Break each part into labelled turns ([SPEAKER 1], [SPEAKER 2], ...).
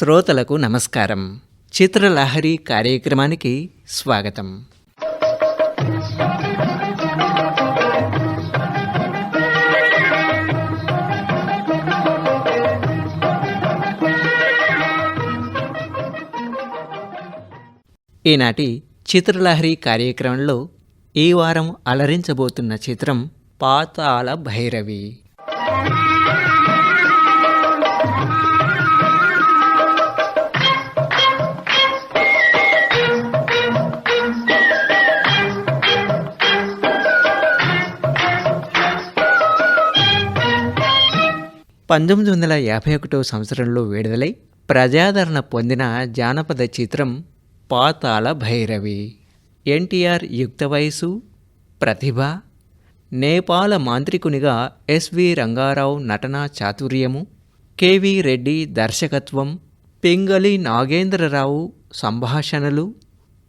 [SPEAKER 1] శ్రోతలకు నమస్కారం. చిత్రలహరి కార్యక్రమానికి స్వాగతం. ఈనాటి చిత్రలహరి కార్యక్రమంలో ఈ వారం అలరించబోతున్న చిత్రం పాతాళ భైరవి. పంతొమ్మిది వందల యాభై ఒకటో సంవత్సరంలో విడుదలై ప్రజాదరణ పొందిన జానపద చిత్రం పాతాళ భైరవి. ఎన్టీఆర్ యుక్త వయసు ప్రతిభ నేపాల మాంత్రికునిగా ఎస్వి రంగారావు నటనా చాతుర్యము కెవి రెడ్డి దర్శకత్వం పింగళి నాగేంద్రరావు సంభాషణలు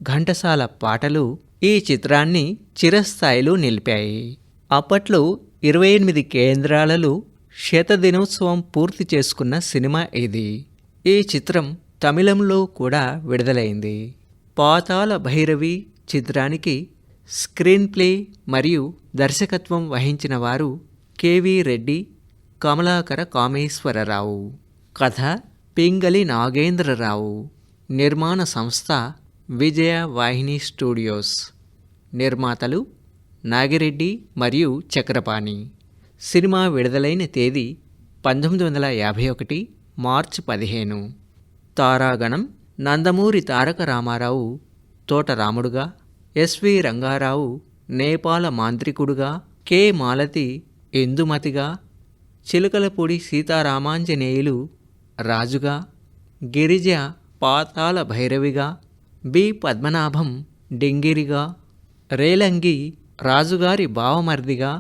[SPEAKER 1] ఘంటసాల పాటలు ఈ చిత్రాన్ని చిరస్థాయిలో నిలిపాయి. అప్పట్లో ఇరవై ఎనిమిది కేంద్రాలలో శతదినోత్సవం పూర్తి చేసుకున్న సినిమా ఇది ఈ చిత్రం తమిళంలో కూడా విడుదలైంది. పాతాళ భైరవి చిత్రానికి స్క్రీన్ ప్లే మరియు దర్శకత్వం వహించిన వారు కెవి రెడ్డి కమలాకర కామేశ్వరరావు. కథ పింగళి నాగేంద్రరావు. నిర్మాణ సంస్థ విజయ వాహిని స్టూడియోస్. నిర్మాతలు నాగిరెడ్డి మరియు చక్రపాణి. సినిమా విడుదలైన తేదీ పంతొమ్మిది వందల యాభై ఒకటి మార్చి పదిహేను. తారాగణం నందమూరి తారక రామారావు తోటరాముడుగా ఎస్వి రంగారావు నేపాల మాంత్రికుడుగా కె మాలతి ఇందుమతిగా చిలుకలపూడి సీతారామాంజనేయులు రాజుగా గిరిజ పాతాల భైరవిగా బి పద్మనాభం డింగిరిగా రేలంగి రాజుగారి బావమర్దిగా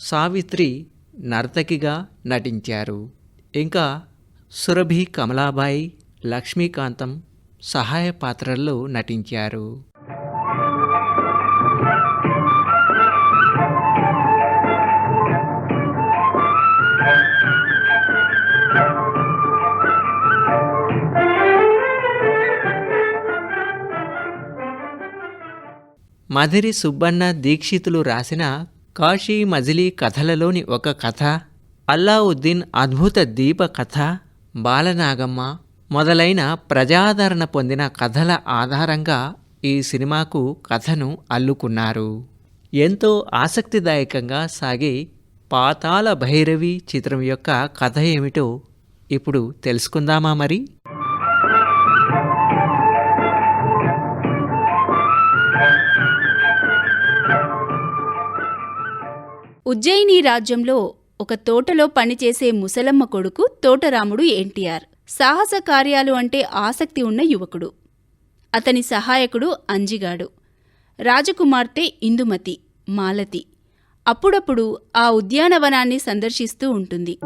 [SPEAKER 1] సావిత్రి నర్తకిగా నటించారు. ఇంకా సురభి కమలాబాయి లక్ష్మీకాంతం సహాయ పాత్రల్లో నటించారు. మధురి సుబ్బన్న దీక్షితులు రాసిన కాశీ మజిలీ కథలలోని ఒక కథ అల్లావుద్దీన్ అద్భుత దీప కథ బాలనాగమ్మ మొదలైన ప్రజాదరణ పొందిన కథల ఆధారంగా ఈ సినిమాకు కథను అల్లుకున్నారు. ఎంతో ఆసక్తిదాయకంగా సాగే పాతాళ భైరవి చిత్రం యొక్క కథ ఏమిటో ఇప్పుడు తెలుసుకుందామా మరి?
[SPEAKER 2] ఉజ్జయిని రాజ్యంలో ఒక తోటలో పనిచేసే ముసలమ్మ కొడుకు తోటరాముడు ఎన్టీఆర్. సాహస కార్యాలు అంటే ఆసక్తి ఉన్న యువకుడు. అతని సహాయకుడు అంజిగాడు. రాజకుమార్తె ఇందుమతి మాలతి. అప్పుడప్పుడు ఆ ఉద్యానవనాన్ని సందర్శిస్తూ ఉంటుంది.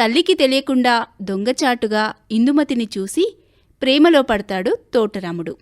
[SPEAKER 2] తల్లికి తెలియకుండా దొంగచాటుగా ఇందుమతిని చూసి ప్రేమలో పడతాడు తోటరాముడు.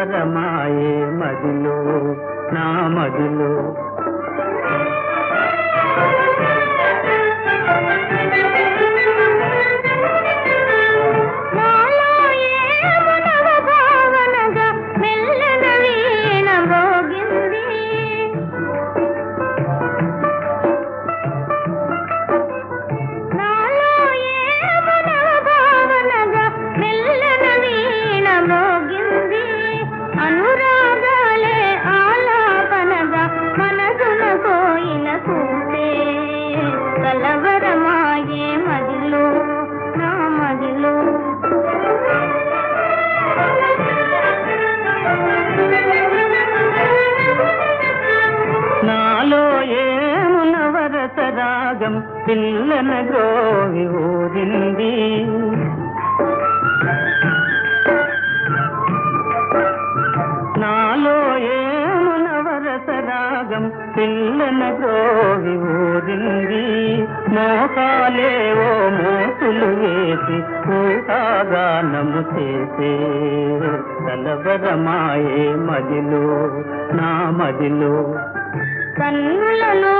[SPEAKER 3] కలవరమాయే
[SPEAKER 4] మోసులు వేసి ఊహాగానము చేసే. కలవరమాయే మదిలో నా మదిలో.
[SPEAKER 3] కన్నులలో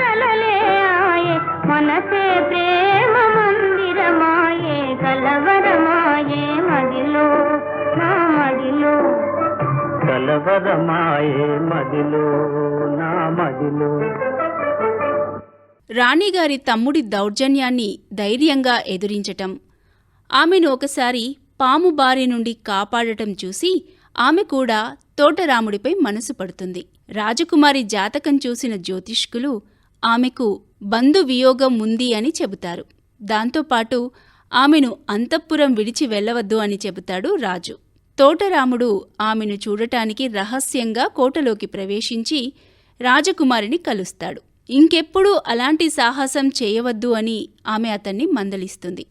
[SPEAKER 3] కలలే ఆయే మనసే ప్రేమ మందిరమాయే కలవరమాయే మదిలో నా మదిలో.
[SPEAKER 4] కలవరమాయే మదిలో నా మదిలో.
[SPEAKER 2] రాణిగారి తమ్ముడి దౌర్జన్యాన్ని ధైర్యంగా ఎదురించటం. ఆమెను ఒకసారి పాము బారి నుండి కాపాడటం చూసి ఆమె కూడా తోటరాముడిపై మనసు పడుతుంది. రాజకుమారి జాతకం చూసిన జ్యోతిష్కులు ఆమెకు బంధు వియోగం ఉంది అని చెబుతారు. దాంతోపాటు ఆమెను అంతఃపురం విడిచి వెళ్ళవద్దు అని చెబుతాడు రాజు. తోటరాముడు ఆమెను చూడటానికి రహస్యంగా కోటలోకి ప్రవేశించి రాజకుమారిని కలుస్తాడు. ఇంకెప్పుడూ అలాంటి సాహసం చేయవద్దు అని ఆమె అతన్ని మందలిస్తుంది.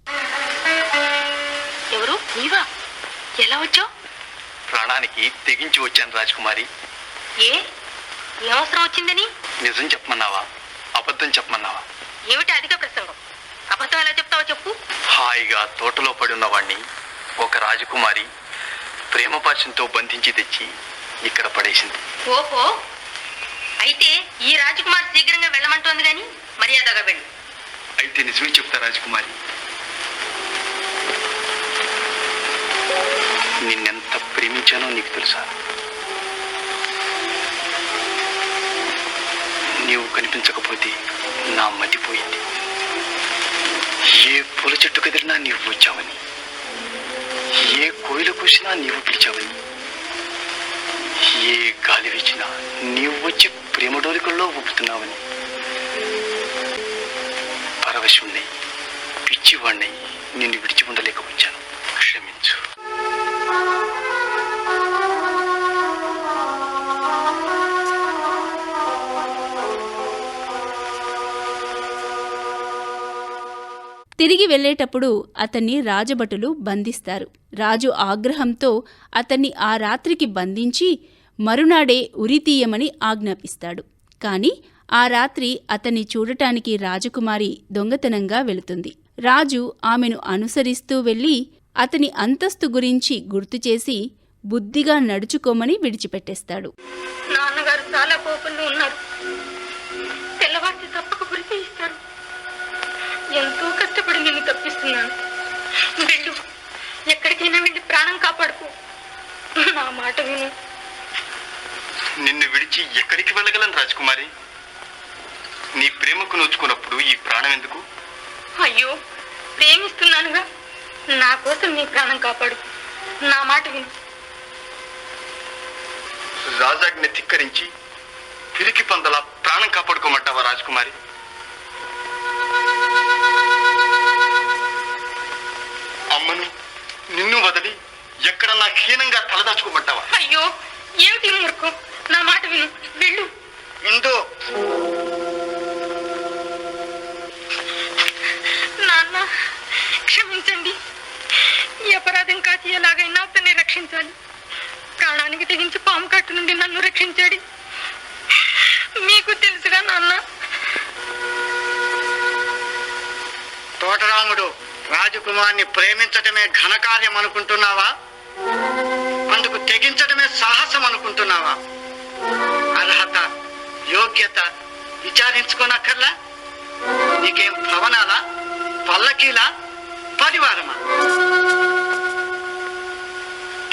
[SPEAKER 5] ఎవరు? నీవా? ఎలా వచ్చావు?
[SPEAKER 6] ప్రాణానికి తెగించి వచ్చాను రాజకుమారి.
[SPEAKER 5] ఏ? ఏ అవసరం వచ్చిందని?
[SPEAKER 6] నిజం చెప్పమన్నావా? అబద్ధం చెప్పమన్నావా?
[SPEAKER 5] ఏమిటి అధిక ప్రసంగం? అబద్ధం ఎలా చెప్తావో చెప్పు.
[SPEAKER 6] హాయిగా తోటలో పడి ఉన్నవాణ్ణి ఒక రాజకుమారి ప్రేమ పాశంతో బంధించి తెచ్చి ఇక్కడ పడేసింది.
[SPEAKER 5] ఓహో! అయితే ఈ రాజకుమారి శీఘ్రంగా వెళ్ళమంటోంది గాని మర్యాదగా వెళ్ళు.
[SPEAKER 6] అయితే నిజమే చెప్తా రాజకుమారి. నిన్నెంత ప్రేమించానో నీకు తెలుసా? నీవు కనిపించకపోతే నా మతిపోయింది ఏ పూల చెట్టు కదిరినా నీవు వచ్చావని ఏ కోయిల కూసినా నీవు పిలిచావని వచ్చి ప్రేమ ఊపుతున్నావని. పరవశుణ్ణి పిచ్చివాణ్ణి నిన్ను విడిచి ఉండలేకపోయాను క్షమించు.
[SPEAKER 2] తిరిగి వెళ్ళేటప్పుడు అతన్ని రాజభటులు బంధిస్తారు. రాజు ఆగ్రహంతో అతన్ని ఆ రాత్రికి బంధించి మరునాడే ఉరితీయమని ఆజ్ఞాపిస్తాడు. కాని ఆ రాత్రి అతన్ని చూడటానికి రాజకుమారి దొంగతనంగా వెళుతుంది. రాజు ఆమెను అనుసరిస్తూ వెళ్ళి అతని అంతస్తు గురించి గుర్తుచేసి బుద్ధిగా నడుచుకోమని విడిచిపెట్టేస్తాడు.
[SPEAKER 5] నాన్నగారు చాలా కోపంలో ఉన్నారు. తెల్లవారితే తప్పక గురి చేయిస్తారు. ఎంతో కష్టపడి నిన్ను తప్పిస్తున్నాను. వెళ్ళు. ఎక్కడికైనా వెళ్ళి ప్రాణం కాపాడుకో. నా మాట విను.
[SPEAKER 6] నిన్ను విడిచి ఎక్కడికి వెళ్ళగలను రాజకుమారి? నీ ప్రేమకు నోచుకున్నప్పుడు ఈ ప్రాణం ఎందుకు?
[SPEAKER 5] అయ్యో ప్రేమిస్తున్నానుగా. నా కోసం నీ ప్రాణం కాపాడు. నా మాట విను.
[SPEAKER 6] రాజాజ్ఞ ధిక్కరించి పిరికి పందల ప్రాణం కాపాడుకోమంటావా రాజకుమారి? అమ్మను నిన్ను వదిలి ఎక్కడన్నా హీనంగా తలదాచుకోమంటావా?
[SPEAKER 5] అయ్యో ఏమిటి మూర్ఖం? నా మాట విను. వెళ్ళు.
[SPEAKER 6] ఇందు
[SPEAKER 5] నాన్న క్షమించండి. ఈ అపరాధం కాచి ఎలాగైనా అతన్ని రక్షించాలి. ప్రాణానికి తెగించి పాము కట్టు నుండి నన్ను రక్షించాడు. మీకు తెలుసుగా నాన్న.
[SPEAKER 7] తోటరాముడు రాజకుమార్ని ప్రేమించటమే ఘనకార్యం అనుకుంటున్నావా? అందుకు తెగించటమే సాహసం అనుకుంటున్నావా? యోగ్యత విచారించుకోనక్కర్లా? నీకేం భవనాలా? పల్లకీలా? పరివారమా?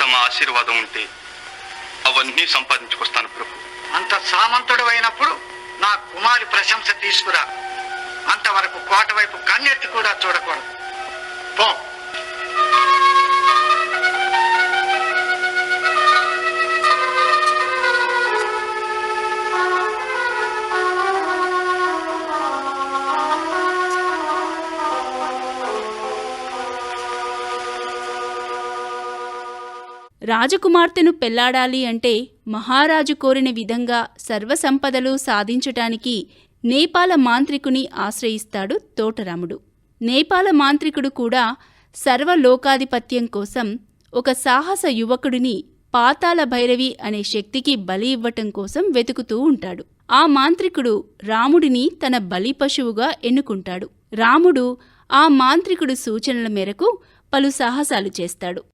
[SPEAKER 6] తమ ఆశీర్వాదం ఉంటే అవన్నీ సంపాదించుకొస్తాను ప్రభు.
[SPEAKER 7] అంత సామంతుడు అయినప్పుడు నా కుమారి ప్రశంస తీసుకురా. అంతవరకు కోట వైపు కన్నెత్తి కూడా చూడకూడదు. పో.
[SPEAKER 2] రాజకుమార్తెను పెళ్ళాడాలి అంటే మహారాజు కోరిన విధంగా సర్వసంపదలు సాధించటానికి నేపాల మాంత్రికుని ఆశ్రయిస్తాడు తోటరాముడు. నేపాల మాంత్రికుడు కూడా సర్వలోకాధిపత్యం కోసం ఒక సాహస యువకుడిని పాతాల భైరవి అనే శక్తికి బలి ఇవ్వటం కోసం వెతుకుతూ ఉంటాడు. ఆ మాంత్రికుడు రాముడిని తన బలి పశువుగా ఎన్నుకుంటాడు. రాముడు ఆ మాంత్రికుడు సూచనల మేరకు పలు సాహసాలు చేస్తాడు.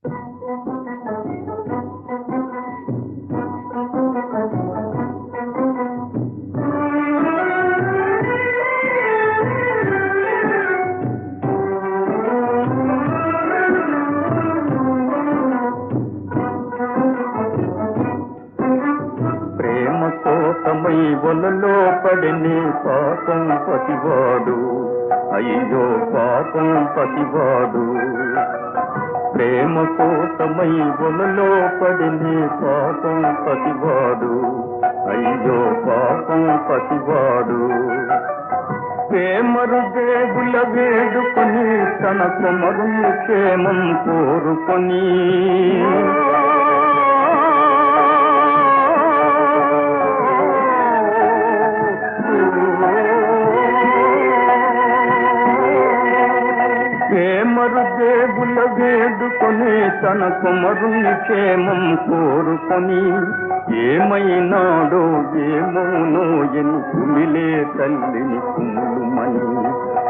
[SPEAKER 8] వలలో పడిని పాపం పతివాడు. అయ్యో పాపం పతివాడు. ప్రేమ కోసమై వలలో పడిని పాపం పతివాడు. అయ్యో పాపం పతివాడు. ప్రేమరు దేవుల వేడుకొని తన కుమరు క్షేమం కోరుకొని తన కుమరుని క్షేమం కోరుకొని ఏమైనాడో ఏమోనో ఎని కుమిలే తల్లిని కుములుమని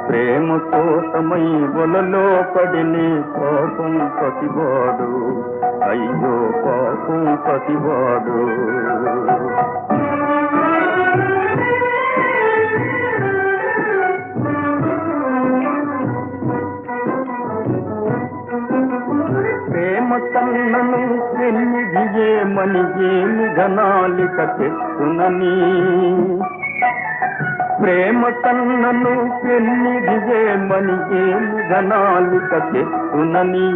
[SPEAKER 4] ప్రేమ కోసమై వలలో పడిని పాపం పతివాడు అయ్యో పాపం పతివాడు ప్రేమ కన్నను పెన్నిదియే ఏమి ఘనాలిక తెచ్చునని. ప్రేమ తన్నను పెన్నిదియే మని ఏమి ఘనాలిక తెచ్చునని.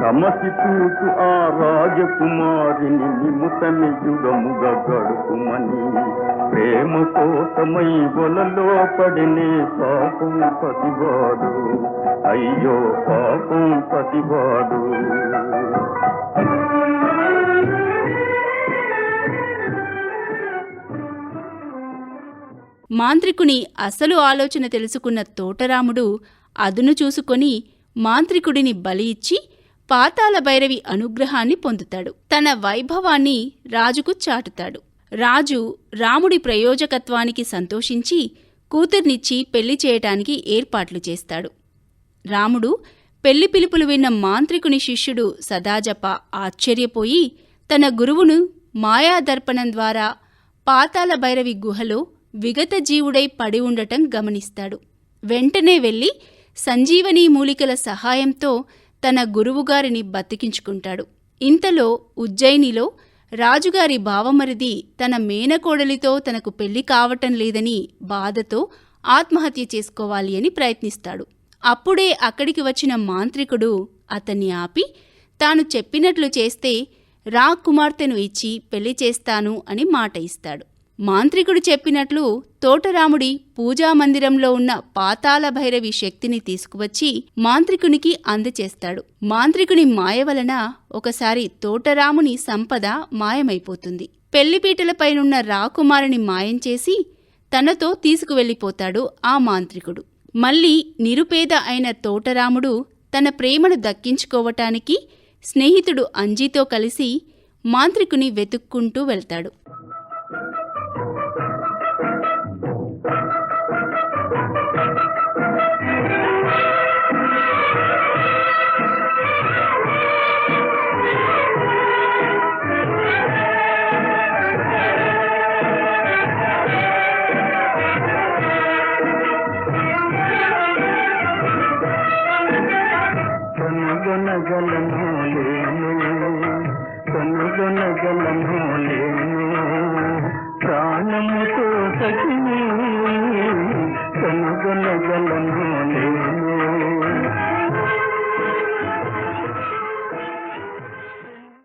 [SPEAKER 4] కమసి చూచు ఆ రాజకుమారిని నిముతని యుగముగా గడుపుమని. ప్రేమ కోసమై వలలో పడినే పాపం పతివాడు అయ్యో పాపం పతివాడు
[SPEAKER 2] మాంత్రికుని అసలు ఆలోచన తెలుసుకున్న తోటరాముడు అదును చూసుకొని మాంత్రికుడిని బలి ఇచ్చి పాతాళ భైరవి అనుగ్రహాన్ని పొందుతాడు. తన వైభవాన్ని రాజుకు చాటుతాడు. రాజు రాముడి ప్రయోజకత్వానికి సంతోషించి కూతుర్నిచ్చి పెళ్ళి చేయటానికి ఏర్పాట్లు చేస్తాడు. రాముడు పెళ్ళి పిలుపులు విన్న మాంత్రికుని శిష్యుడు సదాజప ఆశ్చర్యపోయి తన గురువును మాయాదర్పణం ద్వారా పాతాల భైరవి గుహలో విగత జీవుడై పడి ఉండటం గమనిస్తాడు. వెంటనే వెళ్ళి సంజీవనీ మూలికల సహాయంతో తన గురువుగారిని బతికించుకుంటాడు. ఇంతలో ఉజ్జయినిలో రాజుగారి బావమరిది తన మేనకోడలితో తనకు పెళ్ళి కావటం లేదని బాధతో ఆత్మహత్య చేసుకోవాలి అని ప్రయత్నిస్తాడు. అప్పుడే అక్కడికి వచ్చిన మాంత్రికుడు అతన్ని ఆపి తాను చెప్పినట్లు చేస్తే రా కుమార్తెను ఇచ్చి పెళ్ళి చేస్తాను అని మాట ఇస్తాడు. మాంత్రికుడు చెప్పినట్లు తోటరాముడి పూజామందిరంలో ఉన్న పాతాల భైరవి శక్తిని తీసుకువచ్చి మాంత్రికునికి అందచేస్తాడు. మాంత్రికుని మాయ వలన ఒకసారి తోటరాముని సంపద మాయమైపోతుంది. పెళ్ళిపీటలపైనున్న రాకుమారిని మాయం చేసి తనతో తీసుకువెళ్ళిపోతాడు ఆ మాంత్రికుడు. మళ్ళీ నిరుపేద అయిన తోటరాముడు తన ప్రేమను దక్కించుకోవటానికి స్నేహితుడు అంజీతో కలిసి మాంత్రికుని వెతుక్కుంటూ వెళ్తాడు.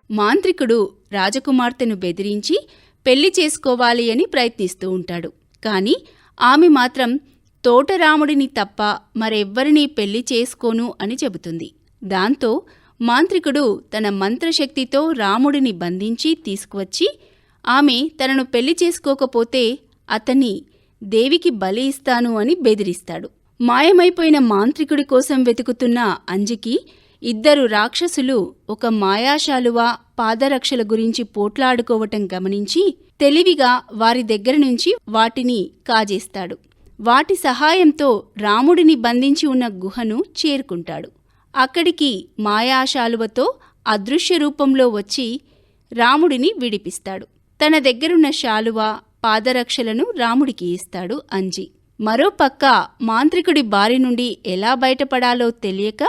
[SPEAKER 2] మాంత్రికుడు రాజకుమార్తెను బెదిరించి పెళ్ళి చేసుకోవాలి అని ప్రయత్నిస్తూ ఉంటాడు. కాని ఆమె మాత్రం తోటరాముడిని తప్ప మరెవ్వరినీ పెళ్ళి చేసుకోను అని చెబుతుంది. దాంతో మాంత్రికుడు తన మంత్రశక్తితో రాముడిని బంధించి తీసుకువచ్చి ఆమె తనను పెళ్ళి చేసుకోకపోతే అతన్ని దేవికి బలి ఇస్తాను అని బెదిరిస్తాడు. మాయమైపోయిన మాంత్రికుడి కోసం వెతుకుతున్న అంజికి ఇద్దరు రాక్షసులు ఒక మాయాశాలువ పాదరక్షల గురించి పోట్లాడుకోవటం గమనించి తెలివిగా వారి దగ్గర నుంచి వాటిని కాజేస్తాడు. వాటి సహాయంతో రాముడిని బంధించి ఉన్న గుహను చేరుకుంటాడు. అక్కడికి మాయాశాలువతో అదృశ్య రూపంలో వచ్చి రాముడిని విడిపిస్తాడు. తన దగ్గరున్న శాలువ పాదరక్షలను రాముడికి ఇస్తాడు అంజి. మరోపక్క మాంత్రికుడి బారి నుండి ఎలా బయటపడాలో తెలియక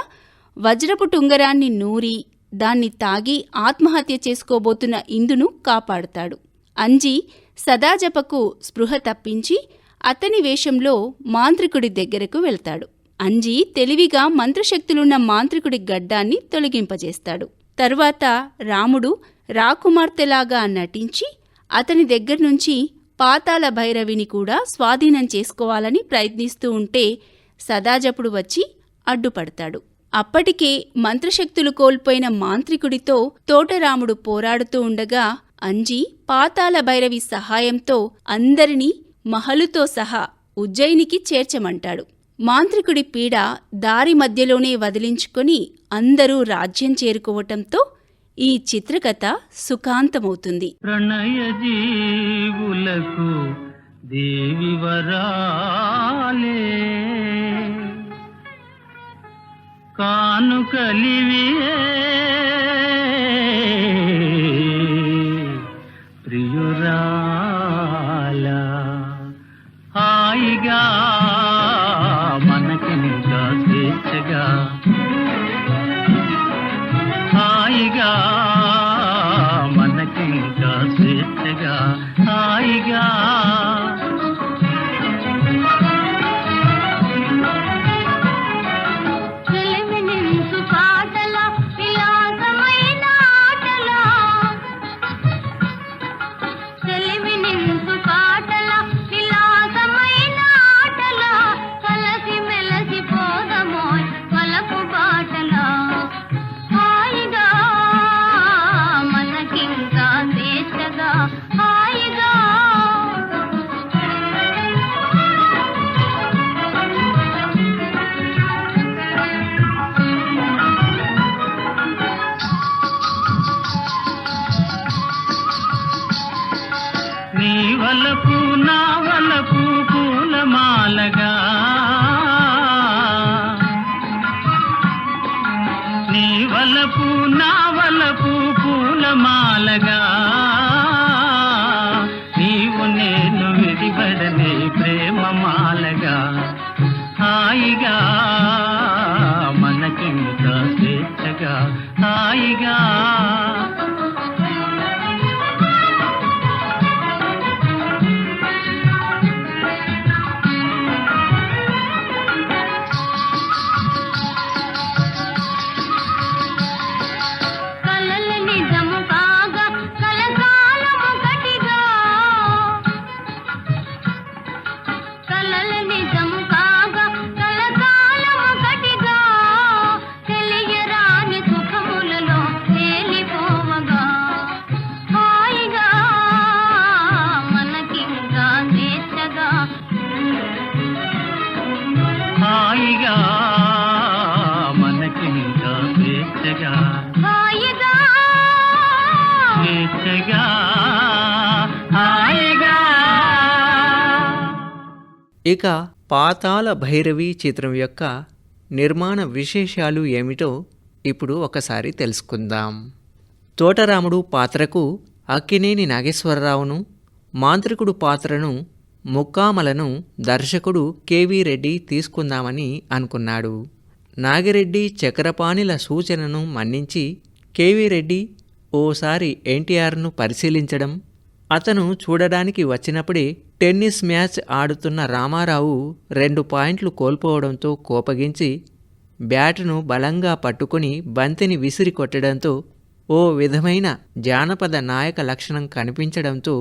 [SPEAKER 2] వజ్రపు టుంగరాన్ని నూరి దాన్ని తాగి ఆత్మహత్య చేసుకోబోతున్న ఇందును కాపాడుతాడు. అంజి సదాజపకు స్పృహ తప్పించి అతని వేషంలో మాంత్రికుడి దగ్గరకు వెళ్తాడు. అంజి తెలివిగా మంత్రశక్తులున్న మాంత్రికుడి గడ్డాన్ని తొలగింపజేస్తాడు. తరువాత రాముడు రాకుమార్తెలాగా నటించి అతని దగ్గర్నుంచి పాతాళ భైరవిని కూడా స్వాధీనం చేసుకోవాలని ప్రయత్నిస్తూ ఉంటే సదాజపుడు వచ్చి అడ్డుపడతాడు. అప్పటికే మంత్రశక్తులు కోల్పోయిన మాంత్రికుడితో తోటరాముడు పోరాడుతూ ఉండగా అంజి పాతాళ భైరవి సహాయంతో అందరినీ మహలుతో సహా ఉజ్జయినికి చేర్చమంటాడు. మాంత్రికుడి పీడ దారి మధ్యలోనే వదిలించుకొని అందరూ రాజ్యం చేరుకోవటంతో ఈ చిత్రకథ సుఖాంతమవుతుంది.
[SPEAKER 4] ప్రణయ జీవులకు దేవి వరాలే. కానుకలివియే
[SPEAKER 1] పాతాల పాతాళ భైరవి చిత్రం యొక్క నిర్మాణ విశేషాలు ఏమిటో ఇప్పుడు ఒకసారి తెలుసుకుందాం. తోటరాముడు పాత్రకు అక్కినేని నాగేశ్వరరావును మాంత్రికుడు పాత్రను ముక్కామలను దర్శకుడు కెవి రెడ్డి తీసుకుందామని అనుకున్నాడు. నాగిరెడ్డి చక్రపాణిల సూచనను మన్నించి కెవి రెడ్డి ఓసారి ఎన్టీఆర్ను పరిశీలించడం అతను చూడడానికి వచ్చినప్పుడే టెన్నిస్ మ్యాచ్ ఆడుతున్న రామారావు రెండు పాయింట్లు కోల్పోవడంతో కోపగించి బ్యాట్ను బలంగా పట్టుకుని బంతిని విసిరి కొట్టడంతో ఓ విధమైన జానపద నాయక లక్షణం కనిపించడంతో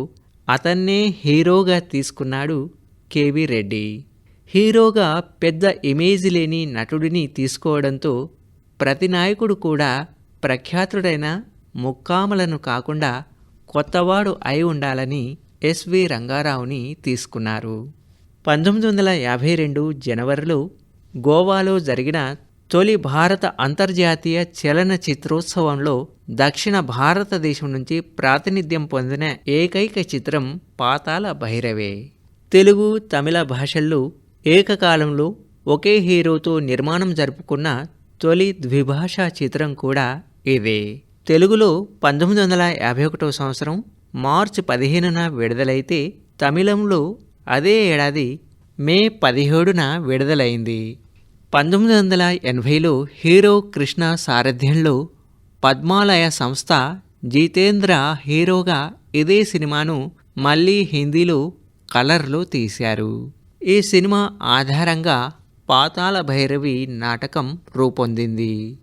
[SPEAKER 1] అతన్నే హీరోగా తీసుకున్నాడు కేవీ రెడ్డి. హీరోగా పెద్ద ఇమేజ్ లేని నటుడిని తీసుకోవడంతో ప్రతి నాయకుడు కూడా ప్రఖ్యాతుడైన ముక్కామలను కాకుండా కొత్తవాడు అయి ఉండాలని ఎస్వి రంగారావుని తీసుకున్నారు. పంతొమ్మిది వందల యాభై రెండు జనవరిలో గోవాలో జరిగిన తొలి భారత అంతర్జాతీయ చలన చిత్రోత్సవంలో దక్షిణ భారతదేశం నుంచి ప్రాతినిధ్యం పొందిన ఏకైక చిత్రం పాతాల భైరవే. తెలుగు తమిళ భాషల్లో ఏకకాలంలో ఒకే హీరోతో నిర్మాణం జరుపుకున్న తొలి ద్విభాషా చిత్రం కూడా ఇదే. తెలుగులో పంతొమ్మిది వందల యాభై ఒకటో సంవత్సరం మార్చి పదిహేనున విడుదలైతే తమిళంలో అదే ఏడాది మే పదిహేడున విడుదలైంది. పంతొమ్మిది వందల ఎనభైలో హీరో కృష్ణ సారథ్యంలో పద్మాలయ సంస్థ జితేంద్ర హీరోగా ఇదే సినిమాను మళ్ళీ హిందీలో కలర్లో తీశారు. ఈ సినిమా ఆధారంగా పాతాళ భైరవి నాటకం రూపొందింది.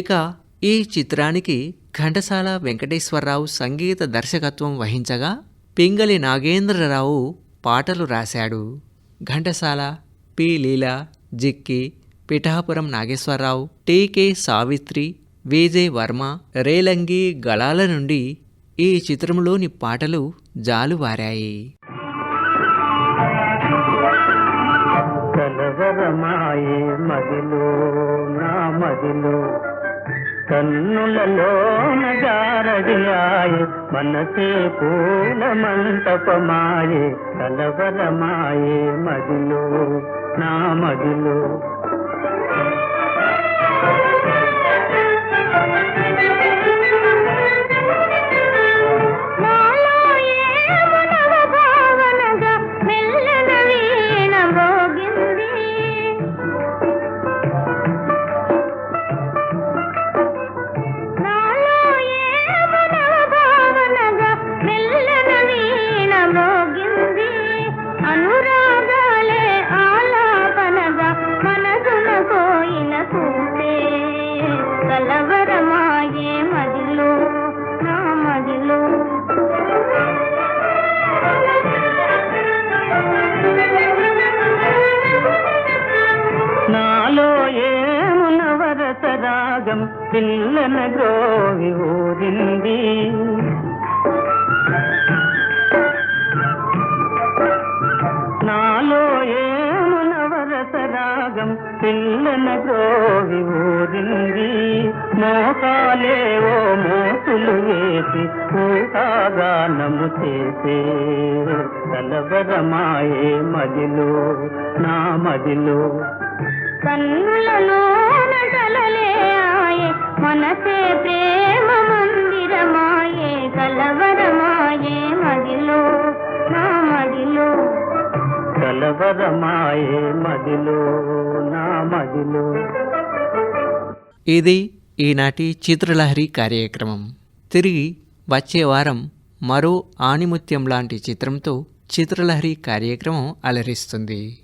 [SPEAKER 1] ఇక ఈ చిత్రానికి ఘంటసాల వెంకటేశ్వరరావు సంగీత దర్శకత్వం వహించగా పింగళి నాగేంద్రరావు పాటలు రాశాడు. ఘంటసాల పి. లీల జిక్కి పిఠాపురం నాగేశ్వరరావు టీకే సావిత్రి విజయ్ వర్మ రేలంగి గళాల నుండి ఈ చిత్రంలోని పాటలు జాలువారాయి.
[SPEAKER 4] కలవరమాయే మదిలో నా మదిలో కన్నులలోన జారడియాయే మనసే పూల మంటపమాయే కలవరమాయే మదిలో నా మదిలో. నా మదిలో.
[SPEAKER 3] కన్నులలోన కలలే ఆయే మనసే ప్రేమ మందిరమాయే కలవరమాయే మదిలో నా మదిలో.
[SPEAKER 4] కలవరమాయే మదిలో నా మదిలో.
[SPEAKER 1] ఇది ఈనాటి చిత్రలహరి కార్యక్రమం. తిరిగి వచ్చే వారం మరో ఆణిముత్యం లాంటి చిత్రంతో చిత్రలహరి కార్యక్రమం అలరిస్తుంది.